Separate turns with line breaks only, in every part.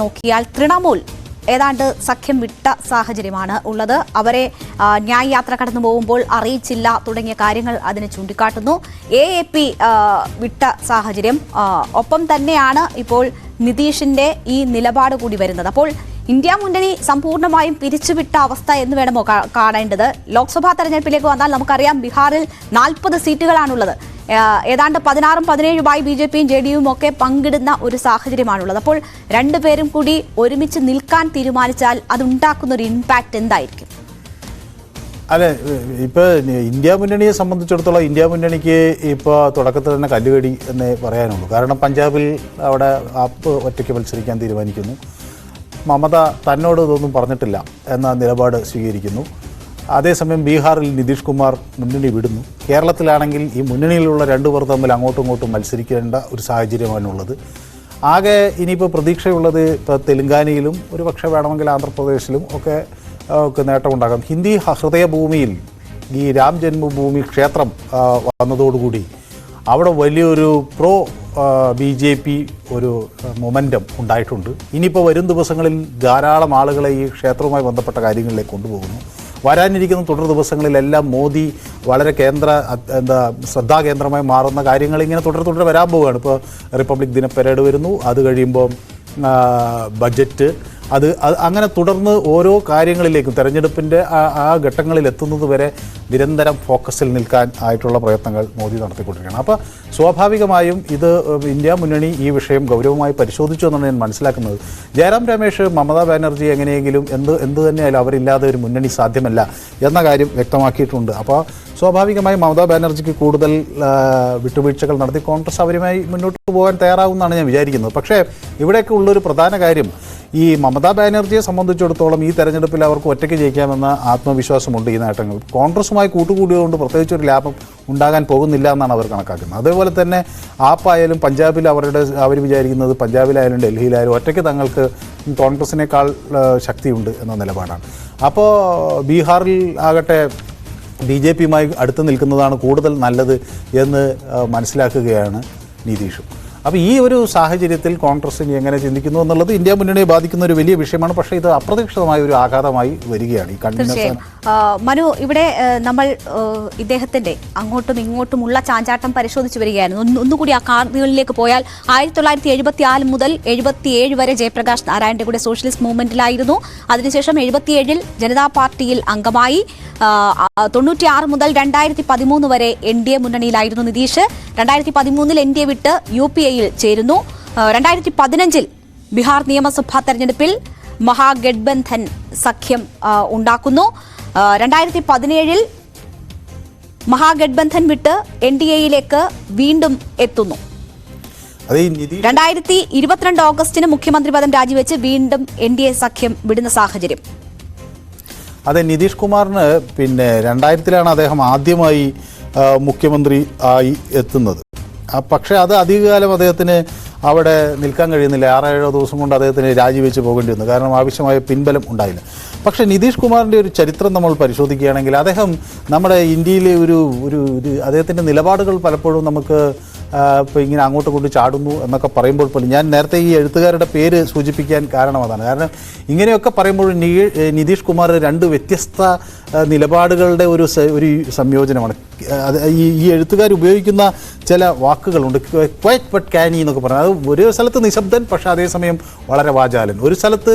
നോക്കിയാൽ തൃണമൂൽ. ഏതാണ്ട് സഖ്യം വിട്ട സാഹചര്യമാണ് ഉള്ളത്. അവരെ ന്യായ യാത്ര കടന്നു പോകുമ്പോൾ അറിയിച്ചില്ല തുടങ്ങിയ കാര്യങ്ങൾ അതിനെ ചൂണ്ടിക്കാട്ടുന്നു. എ എ പി വിട്ട സാഹചര്യം ഒപ്പം തന്നെയാണ് ഇപ്പോൾ നിതീഷിന്റെ ഈ നിലപാട് കൂടി വരുന്നത്. അപ്പോൾ ഇന്ത്യ മുന്നണി സമ്പൂർണമായും പിരിച്ചുവിട്ട അവസ്ഥ എന്ന് വേണമോ കാണേണ്ടത്? ലോക്സഭാ തെരഞ്ഞെടുപ്പിലേക്ക് വന്നാൽ നമുക്കറിയാം ബീഹാറിൽ നാൽപ്പത് സീറ്റുകളാണുള്ളത്. ഏതാണ്ട് പതിനാറും പതിനേഴുമായി ബി ജെ പിയും ജെ ഡി യുവും ഒക്കെ പങ്കിടുന്ന ഒരു സാഹചര്യമാണുള്ളത്. അപ്പോൾ രണ്ടുപേരും കൂടി ഒരുമിച്ച് നിൽക്കാൻ തീരുമാനിച്ചാൽ അതുണ്ടാക്കുന്ന ഒരു ഇമ്പാക്റ്റ് എന്തായിരിക്കും?
അല്ലെ ഇപ്പൊ ഇന്ത്യ മുന്നണിയെ സംബന്ധിച്ചിടത്തോളം ഇന്ത്യ മുന്നണിക്ക് ഇപ്പോൾ തുടക്കത്തിൽ തന്നെ കല്ലുകടി എന്നേ പറയാനുള്ളൂ. കാരണം പഞ്ചാബിൽ അവിടെ ആപ്പ് ഒറ്റയ്ക്ക് മത്സരിക്കാൻ തീരുമാനിക്കുന്നു. മമത തന്നോട് ഇതൊന്നും പറഞ്ഞിട്ടില്ല എന്ന നിലപാട് സ്വീകരിക്കുന്നു. അതേസമയം ബീഹാറിൽ നിതീഷ് കുമാർ മുന്നണി വിടുന്നു. കേരളത്തിലാണെങ്കിൽ ഈ മുന്നണിയിലുള്ള രണ്ടു പേർ തമ്മിൽ അങ്ങോട്ടും ഇങ്ങോട്ടും മത്സരിക്കേണ്ട ഒരു സാഹചര്യമാണുള്ളത് ആകെ ഇനിയിപ്പോൾ പ്രതീക്ഷയുള്ളത് ഇപ്പോൾ തെലുങ്കാനയിലും ഒരു പക്ഷേ വേണമെങ്കിൽ ആന്ധ്രാപ്രദേശിലും ഒക്കെ നേട്ടമുണ്ടാകാം ഹിന്ദി ഹൃദയഭൂമിയിൽ ഈ രാം ജന്മഭൂമി ക്ഷേത്രം വന്നതോടുകൂടി അവിടെ വലിയൊരു പ്രോ ബി ജെ പി ഒരു മൊമെന്റം ഉണ്ടായിട്ടുണ്ട്. ഇനിയിപ്പോൾ വരും ദിവസങ്ങളിൽ ധാരാളം ആളുകളെ ഈ ക്ഷേത്രവുമായി ബന്ധപ്പെട്ട കാര്യങ്ങളിലേക്ക് കൊണ്ടുപോകുന്നു. വരാനിരിക്കുന്ന തുടർ ദിവസങ്ങളിലെല്ലാം മോദി വളരെ കേന്ദ്ര എന്താ ശ്രദ്ധാകേന്ദ്രമായി മാറുന്ന കാര്യങ്ങൾ ഇങ്ങനെ തുടർ തുടർ വരാൻ പോവുകയാണ്. ഇപ്പോൾ റിപ്പബ്ലിക് ദിന പരേഡ് വരുന്നു. അത് കഴിയുമ്പോൾ ബജറ്റ് അത് അങ്ങനെ തുടർന്ന് ഓരോ കാര്യങ്ങളിലേക്കും തെരഞ്ഞെടുപ്പിന്റെ ആ ആ ഘട്ടങ്ങളിൽ എത്തുന്നത് വരെ നിരന്തരം ഫോക്കസിൽ നിൽക്കാൻ ആയിട്ടുള്ള പ്രയത്നങ്ങൾ മോദി നടത്തിക്കൊണ്ടിരിക്കുകയാണ്. അപ്പോൾ സ്വാഭാവികമായും ഇത് ഇന്ത്യ മുന്നണി ഈ വിഷയം ഗൗരവമായി പരിശോധിച്ചു എന്നാണ് ഞാൻ മനസ്സിലാക്കുന്നത്. ജയറാം രമേശ് മമതാ ബാനർജി എങ്ങനെയെങ്കിലും എന്ത് എന്ത് തന്നെയായാലും അവരില്ലാതെ ഒരു മുന്നണി സാധ്യമല്ല എന്ന കാര്യം വ്യക്തമാക്കിയിട്ടുണ്ട്. അപ്പോൾ സ്വാഭാവികമായും മമതാ ബാനർജിക്ക് കൂടുതൽ വിട്ടുവീഴ്ചകൾ നടത്തി കോൺഗ്രസ് അവരുമായി മുന്നോട്ട് പോകാൻ തയ്യാറാവുമെന്നാണ് ഞാൻ വിചാരിക്കുന്നത്. പക്ഷേ ഇവിടെയൊക്കെ ഉള്ളൊരു പ്രധാന കാര്യം ഈ മമതാ ബാനർജിയെ സംബന്ധിച്ചിടത്തോളം ഈ തെരഞ്ഞെടുപ്പിൽ അവർക്ക് ഒറ്റയ്ക്ക് ജയിക്കാമെന്ന ആത്മവിശ്വാസമുണ്ട് ഈ നേട്ടങ്ങൾ. കോൺഗ്രസുമായി കൂട്ടുകൂടിയതുകൊണ്ട് പ്രത്യേകിച്ച് ഒരു ലാഭം ഉണ്ടാകാൻ പോകുന്നില്ല എന്നാണ് അവർ കണക്കാക്കുന്നത്. അതേപോലെ തന്നെ ആപ്പായാലും പഞ്ചാബിൽ അവരുടെ അവർ വിചാരിക്കുന്നത് പഞ്ചാബിലായാലും ഡൽഹിയിലായാലും ഒറ്റയ്ക്ക് തങ്ങൾക്ക് കോൺഗ്രസിനേക്കാൾ ശക്തിയുണ്ട് എന്ന നിലപാടാണ്. അപ്പോൾ ബീഹാറിൽ ആകട്ടെ ബി ജെ പിയുമായി അടുത്ത് നിൽക്കുന്നതാണ് കൂടുതൽ നല്ലത് എന്ന് മനസ്സിലാക്കുകയാണ് നിതീഷും. അപ്പോൾ ഈ ഒരു സാഹചര്യത്തിൽ കോൺഗ്രസ് ഇനി എങ്ങനെ ചിന്തിക്കുന്നു എന്നുള്ളത് ഇന്ത്യ മുന്നണിയെ ബാധിക്കുന്ന ഒരു വലിയ വിഷയമാണ്. പക്ഷേ ഇത് അപ്രതീക്ഷിതമായ ഒരു ആഘാതമായി വരികയാണ്. ഈ
ആ, മനു ഇവിടെ നമ്മൾ ഇദ്ദേഹത്തിന്റെ അങ്ങോട്ടും ഇങ്ങോട്ടുമുള്ള ചാഞ്ചാട്ടം പരിശോധിച്ചു വരികയായിരുന്നു. ഒന്ന് ഒന്നുകൂടി ആ കാർഡുകളിലേക്ക് പോയാൽ ആയിരത്തി തൊള്ളായിരത്തി എഴുപത്തി നാല് മുതൽ എഴുപത്തിയേഴ് വരെ ജയപ്രകാശ് നാരായണന്റെ കൂടെ സോഷ്യലിസ്റ്റ് മൂവ്മെന്റിലായിരുന്നു. അതിനുശേഷം എഴുപത്തിയേഴിൽ ജനതാ പാർട്ടിയിൽ അംഗമായി തൊണ്ണൂറ്റി ആറ് മുതൽ രണ്ടായിരത്തി പതിമൂന്ന് വരെ എൻ ഡി എ മുന്നണിയിലായിരുന്നു നിതീഷ്. രണ്ടായിരത്തി പതിമൂന്നിൽ എൻ ഡി എ വിട്ട് യു പി എയിൽ ചേരുന്നു. രണ്ടായിരത്തി പതിനഞ്ചിൽ ബീഹാർ നിയമസഭാ തെരഞ്ഞെടുപ്പിൽ മഹാഗഡ്ബന്ധൻ സഖ്യം ഉണ്ടാക്കുന്നു. രണ്ടായിരത്തി പതിനേഴിൽ മഹാഗഡ്ബന്ധൻ വിട്ട് എൻ ഡി എയിലേക്ക് വീണ്ടും എത്തുന്നു. രണ്ടായിരത്തി ഇരുപത്തിരണ്ട് ഓഗസ്റ്റിന് മുഖ്യമന്ത്രി പദം രാജിവെച്ച് വീണ്ടും എൻ ഡി എ സഖ്യം വിടുന്ന സാഹചര്യം.
അതെ നിതീഷ് കുമാറിന് പിന്നെ രണ്ടായിരത്തിലാണ് അദ്ദേഹം ആദ്യമായി മുഖ്യമന്ത്രി ആയി എത്തുന്നത്. പക്ഷേ അത് അധികകാലം അദ്ദേഹത്തിന് അവിടെ നിൽക്കാൻ കഴിയുന്നില്ല. ആറേഴോ ദിവസം കൊണ്ട് അദ്ദേഹത്തിന് രാജിവെച്ച് പോകേണ്ടി വന്നു. കാരണം ആവശ്യമായ പിൻബലം ഉണ്ടായില്ല. പക്ഷേ നിതീഷ് കുമാറിന്റെ ഒരു ചരിത്രം നമ്മൾ പരിശോധിക്കുകയാണെങ്കിൽ അദ്ദേഹം നമ്മുടെ ഇന്ത്യയിലെ ഒരു ഒരു അദ്ദേഹത്തിന്റെ നിലപാടുകൾ പലപ്പോഴും നമുക്ക് ഇപ്പോൾ ഇങ്ങനെ അങ്ങോട്ട് കൊണ്ട് ചാടുന്നു എന്നൊക്കെ പറയുമ്പോൾ പോലും ഞാൻ നേരത്തെ ഈ എഴുത്തുകാരുടെ പേര് സൂചിപ്പിക്കാൻ കാരണം അതാണ് കാരണം ഇങ്ങനെയൊക്കെ പറയുമ്പോൾ നിതീഷ് കുമാർ രണ്ട് വ്യത്യസ്ത നിലപാടുകളുടെ ഒരു ഒരു സംയോജനമാണ്. അത് ഈ ഈ എഴുത്തുകാർ ഉപയോഗിക്കുന്ന ചില വാക്കുകളുണ്ട്. ക്വൈറ്റ് ബട്ട് കാനി എന്നൊക്കെ പറഞ്ഞാൽ അത് ഒരു സ്ഥലത്ത് നിശബ്ദൻ പക്ഷേ അതേസമയം വളരെ വാചാലൻ. ഒരു സ്ഥലത്ത്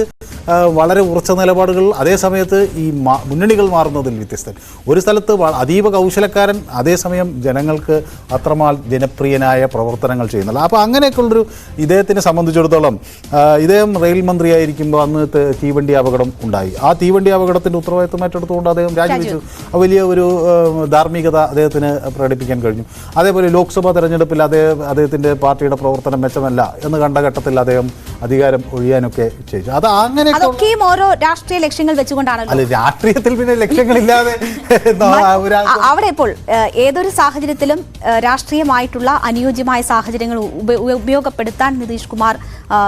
വളരെ ഉറച്ച നിലപാടുകൾ അതേ സമയത്ത് ഈ മുന്നണികൾ മാറുന്നതിൽ വ്യത്യസ്തൻ. ഒരു സ്ഥലത്ത് അതീവ കൗശലക്കാരൻ അതേസമയം ജനങ്ങൾക്ക് അത്രമാൽ ജനപ്രിയനായ പ്രവർത്തനങ്ങൾ ചെയ്യുന്നില്ല. അപ്പോൾ അങ്ങനെയൊക്കെയുള്ളൊരു ഇദ്ദേഹത്തിനെ സംബന്ധിച്ചിടത്തോളം ഇദ്ദേഹം റെയിൽ മന്ത്രിയായിരിക്കുമ്പോൾ അന്ന് തീവണ്ടി അപകടം ഉണ്ടായി. ആ തീവണ്ടി അപകടത്തിന്റെ ഉത്തരവാദിത്വം ഏറ്റെടുത്തുകൊണ്ട് അദ്ദേഹം രാജിവെച്ചു. വലിയ ഒരു ധാർമ്മികത അദ്ദേഹത്തിന് പ്രകടിപ്പിക്കാൻ കഴിഞ്ഞു. അതേപോലെ ലോക്സഭാ തെരഞ്ഞെടുപ്പിൽ അദ്ദേഹം അദ്ദേഹത്തിന്റെ പാർട്ടിയുടെ പ്രവർത്തനം മെച്ചമല്ല എന്ന് കണ്ട ഘട്ടത്തിൽ അദ്ദേഹം അധികാരം ഒഴിയാനൊക്കെ ചെയ്തു. അത് അങ്ങനെ
അതൊക്കെയും ഓരോ രാഷ്ട്രീയ ലക്ഷ്യങ്ങൾ വെച്ചുകൊണ്ടാണല്ലോ.
അല്ല രാഷ്ട്രീയത്തിൽ പിന്നെ ലക്ഷ്യങ്ങളില്ലാതെ
അവിടെ ഇപ്പോൾ ഏതൊരു സാഹചര്യത്തിലും രാഷ്ട്രീയമായിട്ടുള്ള അനുയോജ്യമായ സാഹചര്യങ്ങൾ ഉപ- ഉപയോഗപ്പെടുത്താൻ നിതീഷ് കുമാർ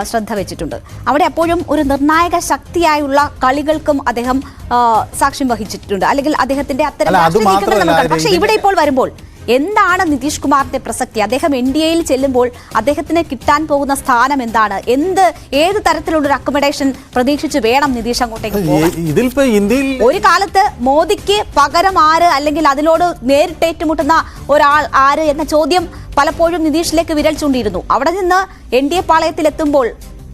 ശ്രദ്ധ വെച്ചിട്ടുണ്ട്. അവിടെ അപ്പോഴും ഒരു നിർണായക ശക്തിയായുള്ള കളികൾക്കും അദ്ദേഹം സാക്ഷ്യം വഹിച്ചിട്ടുണ്ട്. അല്ലെങ്കിൽ അദ്ദേഹത്തിന്റെ അത്തരം. പക്ഷേ ഇവിടെ ഇപ്പോൾ വരുമ്പോൾ എന്താണ് നിതീഷ് കുമാറിന്റെ പ്രസക്തി? അദ്ദേഹം എൻ ഡി എയിൽ ചെല്ലുമ്പോൾ അദ്ദേഹത്തിന് കിട്ടാൻ പോകുന്ന സ്ഥാനം എന്താണ്? എന്ത് ഏത് തരത്തിലുള്ള ഒരു അക്കോമഡേഷൻ പ്രതീക്ഷിച്ച് വേണം നിതീഷ് അങ്ങോട്ടേക്ക്
ഇതിലിപ്പോ ഇന്ത്യയിൽ
ഒരു കാലത്ത് മോദിക്ക് പകരം ആര് അല്ലെങ്കിൽ അതിനോട് നേരിട്ട് ഏറ്റുമുട്ടുന്ന ഒരാൾ ആര് എന്ന ചോദ്യം പലപ്പോഴും നിതീഷിലേക്ക് വിരൽ ചൂണ്ടിയിരുന്നു. അവിടെ നിന്ന് എൻ ഡി എ പാളയത്തിലെത്തുമ്പോൾ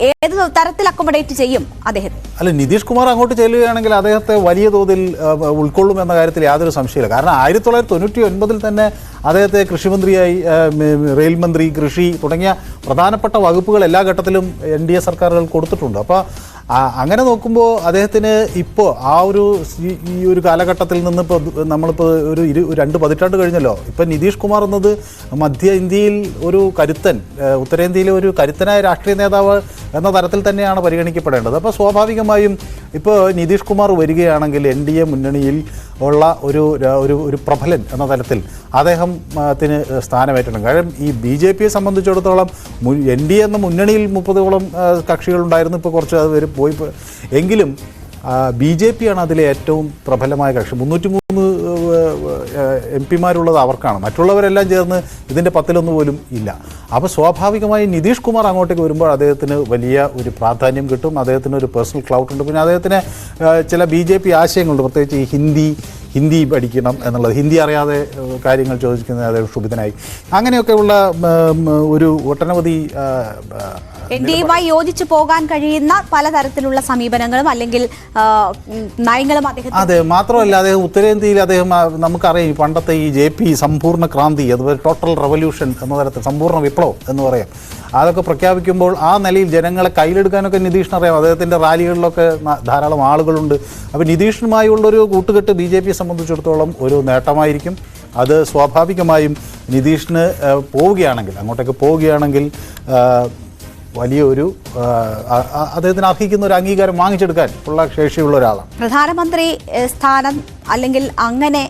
ഏത് തരത്തിൽ അക്കോമഡേറ്റ് ചെയ്യും അദ്ദേഹത്തെ?
അല്ല നിതീഷ് കുമാർ അങ്ങോട്ട് ചെല്ലുകയാണെങ്കിൽ അദ്ദേഹത്തെ വലിയ തോതിൽ ഉൾക്കൊള്ളും എന്ന കാര്യത്തിൽ യാതൊരു സംശയമില്ല കാരണം ആയിരത്തി തൊള്ളായിരത്തി തൊണ്ണൂറ്റി ഒൻപതിൽ തന്നെ അദ്ദേഹത്തെ കൃഷിമന്ത്രിയായി റെയിൽ മന്ത്രി കൃഷി തുടങ്ങിയ പ്രധാനപ്പെട്ട വകുപ്പുകൾ എല്ലാ ഘട്ടത്തിലും എൻ ഡി എ സർക്കാരുകൾ കൊടുത്തിട്ടുണ്ട്. അപ്പോൾ അങ്ങനെ നോക്കുമ്പോൾ അദ്ദേഹത്തിന് ഇപ്പോൾ ആ ഒരു ഈ- ഒരു കാലഘട്ടത്തിൽ നിന്ന് ഇപ്പോൾ നമ്മളിപ്പോൾ ഒരു ഇരു രണ്ട് പതിറ്റാണ്ട് കഴിഞ്ഞല്ലോ. ഇപ്പം നിതീഷ് കുമാർ എന്നത് മധ്യ ഇന്ത്യയിൽ ഒരു കരുത്തൻ ഉത്തരേന്ത്യയിലെ ഒരു കരുത്തനായ രാഷ്ട്രീയ നേതാവ് എന്ന തരത്തിൽ തന്നെയാണ് പരിഗണിക്കപ്പെടേണ്ടത്. അപ്പോൾ സ്വാഭാവികമായും ഇപ്പോൾ നിതീഷ് കുമാർ വരികയാണെങ്കിൽ എൻ ഡി എ മുന്നണിയിൽ ഉള്ള ഒരു ഒരു ഒരു പ്രബലൻ എന്ന തലത്തിൽ അദ്ദേഹം ആ, ത്തിന് സ്ഥാനമേറ്റണം കാരണം ഈ ബി ജെ പിയെ സംബന്ധിച്ചിടത്തോളം എൻ ഡി എ എന്ന മുന്നണിയിൽ മുപ്പതോളം കക്ഷികളുണ്ടായിരുന്നു ഇപ്പോൾ കുറച്ച് അത് പോയി. എങ്കിലും ബി ജെ പി ആണ് അതിലെ ഏറ്റവും പ്രബലമായ കക്ഷി. മുന്നൂറ്റി മൂന്ന് എം പിമാരുള്ളത് അവർക്കാണ്. മറ്റുള്ളവരെല്ലാം ചേർന്ന് ഇതിന്റെ പത്തിലൊന്നു പോലും ഇല്ല. അപ്പോൾ സ്വാഭാവികമായി നിതീഷ് കുമാർ അങ്ങോട്ടേക്ക് വരുമ്പോൾ അദ്ദേഹത്തിന് വലിയ ഒരു പ്രാധാന്യം കിട്ടും. അദ്ദേഹത്തിന് ഒരു പേഴ്സണൽ ക്ലൗഡ് ഉണ്ട്. പിന്നെ അദ്ദേഹത്തിന് ചില ബി ജെ പി ആശയങ്ങളുണ്ട്. പ്രത്യേകിച്ച് ഈ ഹിന്ദി ഹിന്ദി പഠിക്കണം എന്നുള്ളത്. ഹിന്ദി അറിയാതെ കാര്യങ്ങൾ ചോദിക്കുന്നത് അദ്ദേഹം ക്ഷുഭിതനായി. അങ്ങനെയൊക്കെയുള്ള ഒരു ഒട്ടനവധി
എൻ ഡി എയുമായി യോജിച്ചു പോകാൻ കഴിയുന്ന പലതരത്തിലുള്ള സമീപനങ്ങളും അല്ലെങ്കിൽ നയങ്ങളും അദ്ദേഹം
അതെ മാത്രമല്ല അദ്ദേഹം ഉത്തരേന്ത്യയിൽ അദ്ദേഹം നമുക്കറിയാം പണ്ടത്തെ ഈ ജെ പി സമ്പൂർണ ക്രാന്തി അതുപോലെ ടോട്ടൽ റവല്യൂഷൻ എന്ന തരത്തിൽ സമ്പൂർണ വിപ്ലവം എന്ന് പറയാം. അതൊക്കെ പ്രഖ്യാപിക്കുമ്പോൾ ആ നിലയിൽ ജനങ്ങളെ കയ്യിലെടുക്കാനൊക്കെ നിതീഷ് അറിയാം. അദ്ദേഹത്തിന്റെ റാലികളിലൊക്കെ ധാരാളം ആളുകളുണ്ട്. അപ്പോൾ നിതീഷിനുമായുള്ളൊരു കൂട്ടുകെട്ട് ബി ജെ പിയെ സംബന്ധിച്ചിടത്തോളം ഒരു നേട്ടമായിരിക്കും. അത് സ്വാഭാവികമായും നിതീഷിന് പോവുകയാണെങ്കിൽ അങ്ങോട്ടേക്ക് പോവുകയാണെങ്കിൽ വലിയൊരു അദ്ദേഹത്തിന് അർഹിക്കുന്ന ഒരു അംഗീകാരം വാങ്ങിച്ചെടുക്കാൻ ഉള്ള ശേഷിയുള്ള ഒരാളാണ്.
പ്രധാനമന്ത്രി സ്ഥാനം അല്ലെങ്കിൽ അങ്ങനെ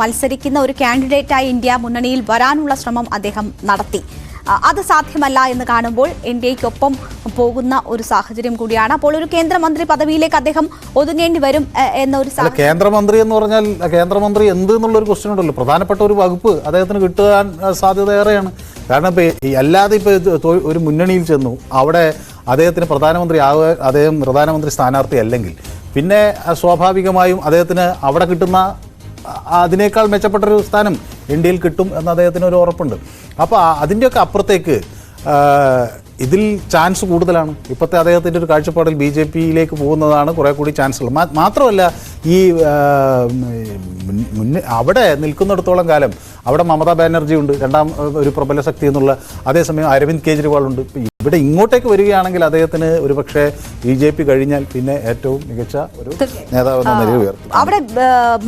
മത്സരിക്കുന്ന ഒരു കാൻഡിഡേറ്റായി ഇന്ത്യ മുന്നണിയിൽ വരാനുള്ള ശ്രമം അദ്ദേഹം നടത്തി. അത് സാധ്യമല്ല എന്ന് കാണുമ്പോൾ എൻ ഡി എക്കൊപ്പം പോകുന്ന ഒരു സാഹചര്യം കൂടിയാണ്. അപ്പോൾ ഒരു കേന്ദ്രമന്ത്രി പദവിയിലേക്ക് അദ്ദേഹം ഒതുങ്ങേണ്ടി വരും എന്നൊരു
കേന്ദ്രമന്ത്രി എന്ന് പറഞ്ഞാൽ കേന്ദ്രമന്ത്രി എന്ത് എന്നുള്ളൊരു ക്വസ്റ്റ്യൻ ഉണ്ടല്ലോ. പ്രധാനപ്പെട്ട ഒരു വകുപ്പ് അദ്ദേഹത്തിന് കിട്ടാൻ ആ, സാധ്യത ഏറെയാണ്. കാരണം ഇപ്പോൾ അല്ലാതെ ഇപ്പോൾ ഒരു മുന്നണിയിൽ ചെന്നു അവിടെ അദ്ദേഹത്തിന് പ്രധാനമന്ത്രി ആവുക അദ്ദേഹം പ്രധാനമന്ത്രി സ്ഥാനാർത്ഥി അല്ലെങ്കിൽ പിന്നെ സ്വാഭാവികമായും അദ്ദേഹത്തിന് അവിടെ കിട്ടുന്ന അതിനേക്കാൾ മെച്ചപ്പെട്ടൊരു സ്ഥാനം ഇന്ത്യയിൽ കിട്ടും എന്ന് അദ്ദേഹത്തിന് ഒരു ഉറപ്പുണ്ട്. അപ്പോൾ അതിന്റെയൊക്കെ അപ്പുറത്തേക്ക് ഇതിൽ ചാൻസ് കൂടുതലാണ്. ഇപ്പോഴത്തെ അദ്ദേഹത്തിന്റെ ഒരു കാഴ്ചപ്പാടിൽ ബി ജെ പിയിലേക്ക് പോകുന്നതാണ് കുറേ കൂടി ചാൻസ് ഉള്ളത്. മാ- മാത്രമല്ല ഈ മുന്ന അവിടെ നിൽക്കുന്നിടത്തോളം കാലം അവിടെ മമതാ ബാനർജി ഉണ്ട് രണ്ടാം ഒരു പ്രബല ശക്തി എന്നുള്ള അതേസമയം അരവിന്ദ് കെജ്രിവാൾ ഉണ്ട് ഇവിടെ ഇങ്ങോട്ടേക്ക് വരികയാണെങ്കിൽ അദ്ദേഹത്തിന് ഒരു പക്ഷേ ബി ജെ പി കഴിഞ്ഞാൽ പിന്നെ ഏറ്റവും മികച്ച ഒരു നേതാവ് എന്ന നിലയിൽ ഉയർത്തും.
അവിടെ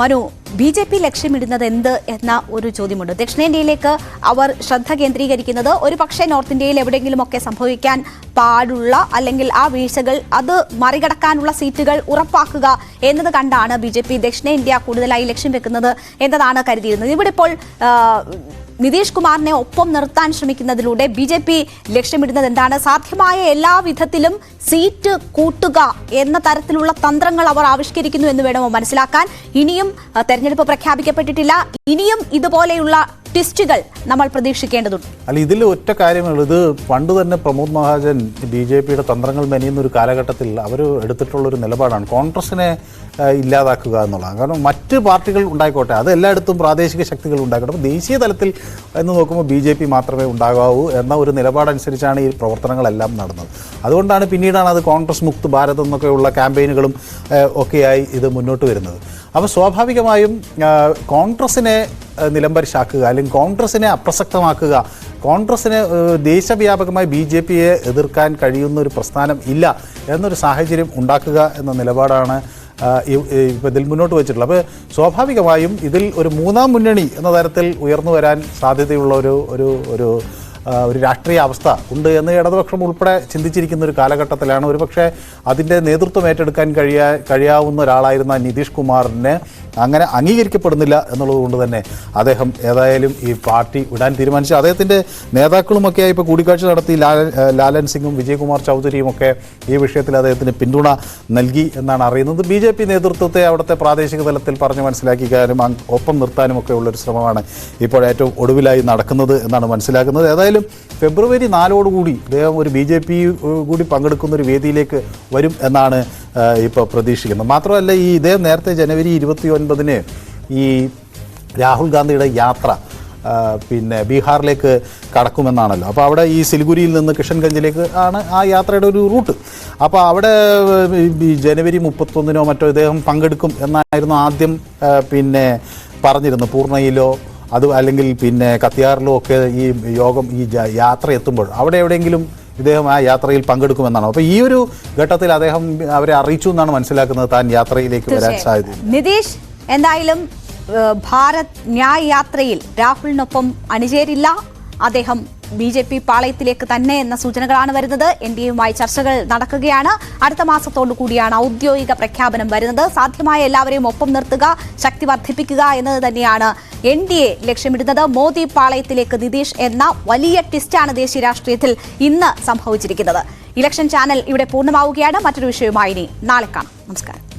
മനു ബി ജെ പി ലക്ഷ്യമിടുന്നത് എന്ത് എന്ന ഒരു ചോദ്യമുണ്ട്. ദക്ഷിണേന്ത്യയിലേക്ക് അവർ ശ്രദ്ധ കേന്ദ്രീകരിക്കുന്നത് ഒരു പക്ഷേ നോർത്ത് ഇന്ത്യയിൽ എവിടെയെങ്കിലുമൊക്കെ സംഭവിക്കാൻ പാടുള്ള അല്ലെങ്കിൽ ആ വീഴ്ചകൾ അത് മറികടക്കാനുള്ള സീറ്റുകൾ ഉറപ്പാക്കുക എന്നത് കണ്ടാണ് ബി ജെ പി ദക്ഷിണേന്ത്യ കൂടുതലായി ലക്ഷ്യം വെക്കുന്നത് എന്നതാണ് കരുതിയിരുന്നത്. ഇവിടെ ഇപ്പോൾ നിതീഷ് കുമാറിനെ ഒപ്പം നിർത്താൻ ശ്രമിക്കുന്നതിലൂടെ ബി ജെ പി ലക്ഷ്യമിടുന്നത് എന്താണ്? സാധ്യമായ എല്ലാ വിധത്തിലും സീറ്റ് കൂട്ടുക എന്ന തരത്തിലുള്ള തന്ത്രങ്ങൾ അവർ ആവിഷ്കരിക്കുന്നു എന്ന് വേണമോ മനസ്സിലാക്കാൻ? ഇനിയും തെരഞ്ഞെടുപ്പ് പ്രഖ്യാപിക്കപ്പെട്ടിട്ടില്ല. ഇനിയും ഇതുപോലെയുള്ള ട്വിസ്റ്റുകൾ നമ്മൾ പ്രതീക്ഷിക്കേണ്ടതുണ്ട്.
അല്ല ഇതിൽ ഒറ്റ കാര്യമുള്ളൂ. ഇത് പണ്ട് തന്നെ പ്രമോദ് മഹാജൻ ബി ജെ പിയുടെ തന്ത്രങ്ങൾ മെനിയുന്ന ഒരു കാലഘട്ടത്തിൽ അവർ എടുത്തിട്ടുള്ള ഒരു നിലപാടാണ്. കോൺഗ്രസിനെ ഇല്ലാതാക്കുക എന്നുള്ളതാണ്. കാരണം മറ്റ് പാർട്ടികൾ ഉണ്ടായിക്കോട്ടെ അത് എല്ലായിടത്തും പ്രാദേശിക ശക്തികൾ ഉണ്ടായിക്കോട്ടെ. അപ്പോൾ ദേശീയ തലത്തിൽ എന്ന് നോക്കുമ്പോൾ ബി ജെ പി മാത്രമേ ഉണ്ടാകാവൂ എന്ന ഒരു നിലപാടനുസരിച്ചാണ് ഈ പ്രവർത്തനങ്ങളെല്ലാം നടന്നത്. അതുകൊണ്ടാണ് പിന്നീടാണ് അത് കോൺഗ്രസ് മുക്ത് ഭാരത് എന്നൊക്കെയുള്ള ക്യാമ്പയിനുകളും ഒക്കെയായി ഇത് മുന്നോട്ട് വരുന്നത്. അപ്പോൾ സ്വാഭാവികമായും കോൺഗ്രസ്സിനെ നിലംപരിശാക്കുക അല്ലെങ്കിൽ കോൺഗ്രസിനെ അപ്രസക്തമാക്കുക കോൺഗ്രസിന് ദേശവ്യാപകമായി ബി ജെ പിയെ എതിർക്കാൻ കഴിയുന്ന ഒരു പ്രസ്ഥാനം ഇല്ല എന്നൊരു സാഹചര്യം ഉണ്ടാക്കുക എന്ന നിലപാടാണ് ഇതിൽ മുന്നോട്ട് വെച്ചിട്ടുള്ളത്. അപ്പോൾ സ്വാഭാവികമായും ഇതിൽ ഒരു മൂന്നാം മുന്നണി എന്ന തരത്തിൽ ഉയർന്നു വരാൻ സാധ്യതയുള്ള ഒരു ഒരു ഒരു ഒരു രാഷ്ട്രീയ അവസ്ഥ ഉണ്ട് എന്ന് ഇടതുപക്ഷം ഉൾപ്പെടെ ചിന്തിച്ചിരിക്കുന്ന ഒരു കാലഘട്ടത്തിലാണ്. ഒരുപക്ഷെ അതിന്റെ നേതൃത്വം ഏറ്റെടുക്കാൻ കഴിയാ കഴിയാവുന്ന ഒരാളായിരുന്ന നിതീഷ് കുമാറിനെ അങ്ങനെ അംഗീകരിക്കപ്പെടുന്നില്ല എന്നുള്ളത് കൊണ്ട് തന്നെ അദ്ദേഹം ഏതായാലും ഈ പാർട്ടി വിടാൻ തീരുമാനിച്ചു. അദ്ദേഹത്തിന്റെ നേതാക്കളുമൊക്കെ ഇപ്പോൾ കൂടിക്കാഴ്ച നടത്തി. ലാലൻ സിംഗും വിജയകുമാർ ചൗധരിയും ഒക്കെ ഈ വിഷയത്തിൽ അദ്ദേഹത്തിന് പിന്തുണ നൽകി എന്നാണ് അറിയുന്നത്. ബി ജെ പി നേതൃത്വത്തെ അവിടുത്തെ പ്രാദേശിക തലത്തിൽ പറഞ്ഞ് മനസ്സിലാക്കിക്കാനും ഒപ്പം നിർത്താനും ഒക്കെ ഉള്ളൊരു ശ്രമമാണ് ഇപ്പോൾ ഏറ്റവും ഒടുവിലായി നടക്കുന്നത് എന്നാണ് മനസ്സിലാക്കുന്നത്. ഏതായാലും ഫെബ്രുവരി നാലോടുകൂടി അദ്ദേഹം ഒരു ബി ജെ പി കൂടി പങ്കെടുക്കുന്ന ഒരു വേദിയിലേക്ക് വരും എന്നാണ് ഇപ്പോൾ പ്രതീക്ഷിക്കുന്നത്. മാത്രമല്ല ഈ ഇദ്ദേഹം നേരത്തെ ജനുവരി ഇരുപത്തി ഒൻപതിന് ഈ രാഹുൽ ഗാന്ധിയുടെ യാത്ര പിന്നെ ബീഹാറിലേക്ക് കടക്കുമെന്നാണല്ലോ. അപ്പോൾ അവിടെ ഈ സിൽഗുരിയിൽ നിന്ന് കിഷൻഗഞ്ചിലേക്ക് ആണ് ആ യാത്രയുടെ ഒരു റൂട്ട്. അപ്പോൾ അവിടെ ജനുവരി മുപ്പത്തൊന്നിനോ മറ്റോ ഇദ്ദേഹം പങ്കെടുക്കും എന്നായിരുന്നു ആദ്യം പിന്നെ പറഞ്ഞിരുന്നു പൂർണയിലോ അത് അല്ലെങ്കിൽ പിന്നെ കത്തിയാറിലും ഒക്കെ ഈ യോഗം ഈ യാത്ര എത്തുമ്പോൾ അവിടെ എവിടെയെങ്കിലും ഇദ്ദേഹം ആ യാത്രയിൽ പങ്കെടുക്കുമെന്നാണ്? അപ്പോൾ ഈ ഒരു ഘട്ടത്തിൽ അദ്ദേഹം അവരെ അറിയിച്ചു എന്നാണ് മനസ്സിലാക്കുന്നത് താൻ യാത്രയിലേക്ക് വരാൻ സാധ്യത
നിതീഷ് എന്തായാലും ഭാരത് ന്യായ് യാത്രയിൽ രാഹുലിനൊപ്പം അണിചേരില്ല. അദ്ദേഹം ബി ജെ പി പാളയത്തിലേക്ക് തന്നെ എന്ന സൂചനകളാണ് വരുന്നത്. എൻ ഡി എയുമായി ചർച്ചകൾ നടക്കുകയാണ്. അടുത്ത മാസത്തോടു കൂടിയാണ് ഔദ്യോഗിക പ്രഖ്യാപനം വരുന്നത്. സാധ്യമായ എല്ലാവരെയും ഒപ്പം നിർത്തുക ശക്തി വർദ്ധിപ്പിക്കുക എന്നത് തന്നെയാണ് എൻ ഡി എ ലക്ഷ്യമിടുന്നത്. മോദി പാളയത്തിലേക്ക് നിതീഷ് എന്ന വലിയ ട്വിസ്റ്റാണ് ദേശീയ രാഷ്ട്രീയത്തിൽ ഇന്ന് സംഭവിച്ചിരിക്കുന്നത്. ഇലക്ഷൻ ചാനൽ ഇവിടെ പൂർണമാവുകയാണ്. മറ്റൊരു വിഷയവുമായി ഇനി നാളെ കാണാം. നമസ്കാരം.